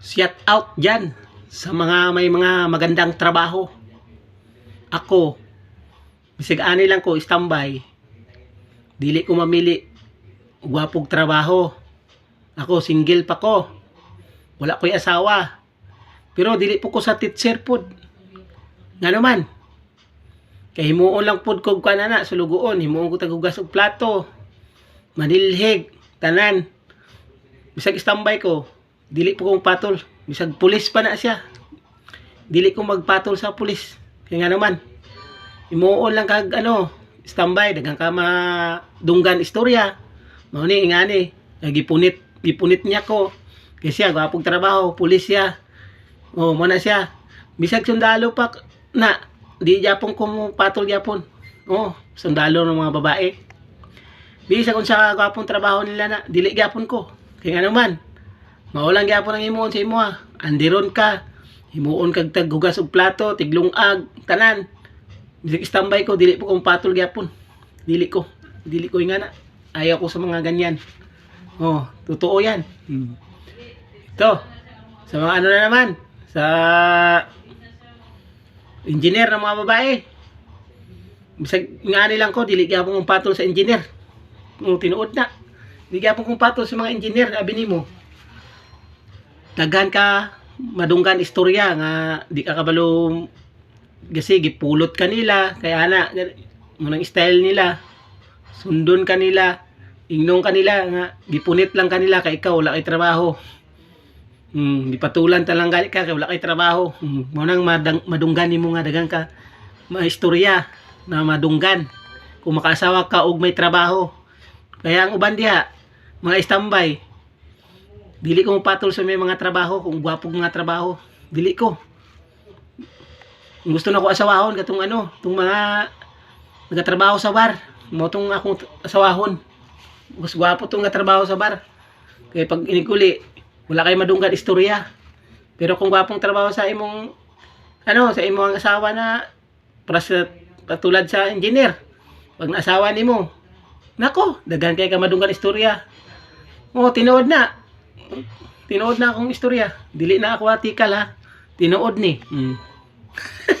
Shout out dyan sa mga may mga magandang trabaho. Ako, bisig ani lang ko standby. Dili ko mamili gwapog trabaho. Ako single pa ko. Wala ko'y asawa. Pero dili po ko sa teacher pod. Nga naman. Kay himuon lang pod ko kanana sa lugoon, himuon ko tagugas og plato. Manilhig, tanan. Bisag standby ko, dili po kong patol. Bisag pulis pa na siya. Dili ko magpatol sa pulis. Kaya nga naman, imuon lang kag ano, standby, dagang ka madunggan istorya. Mao ni ingani, gipunit, gipunit niya ko. Kasi siya, gwapong trabaho, pulis siya. Oh, mo na siya. Bisag sundalo pa na, di japon ko patol yapon. Oh, sundalo ng mga babae. Bisa kung sa gwapong trabaho nila na, dili gyapon ko. Kaya nga naman, maulang gyapon ang imuon sa imo ha. Andiron ka, himuon kag taghugas og plato, tiglungag, tanan. Bisag standby ko, dili po kong patol gyapon. Dili ko. Dili ko ingana. Ayaw ko sa mga ganyan. Oh, totoo yan. Hmm. Ito, sa mga ano na naman, sa engineer ng mga babae. Bisag nga nilang ko, dili gyapon kong patol sa engineer. Kung tinuod na. Dili gyapon kong patol sa mga engineer, abi nimo. Daghan ka madunggan istorya nga di ka kabalo kasi gipulot kanila kaya na munang style nila sundon kanila ingnon kanila nga gipunit lang kanila kay ikaw wala kay trabaho Hmm, gipatulan ta lang ka kay wala kay trabaho. Hmm, mo madang, madunggan nimo nga dagang ka maistorya na madunggan. Kung makaasawa ka og may trabaho. Kaya ang uban diha, mga standby. Dili ko patol sa may mga trabaho kung gwapog mga trabaho. Dili ko. Gusto na ko asawahon katong ano, tong mga nagatrabaho sa bar. Mo tong akong asawahon. Mas gwapo tong nga trabaho sa bar. Kaya pag inikuli, wala kay madunggan istorya. Pero kung gwapong trabaho sa imong ano, sa imong asawa na para sa sa engineer. Pag naasawa nimo, nako, daghan kay ka madunggan istorya. Oh, tinuod na. Tinuod na akong istorya. Dili na ako article ha. Tinuod ni. Mm.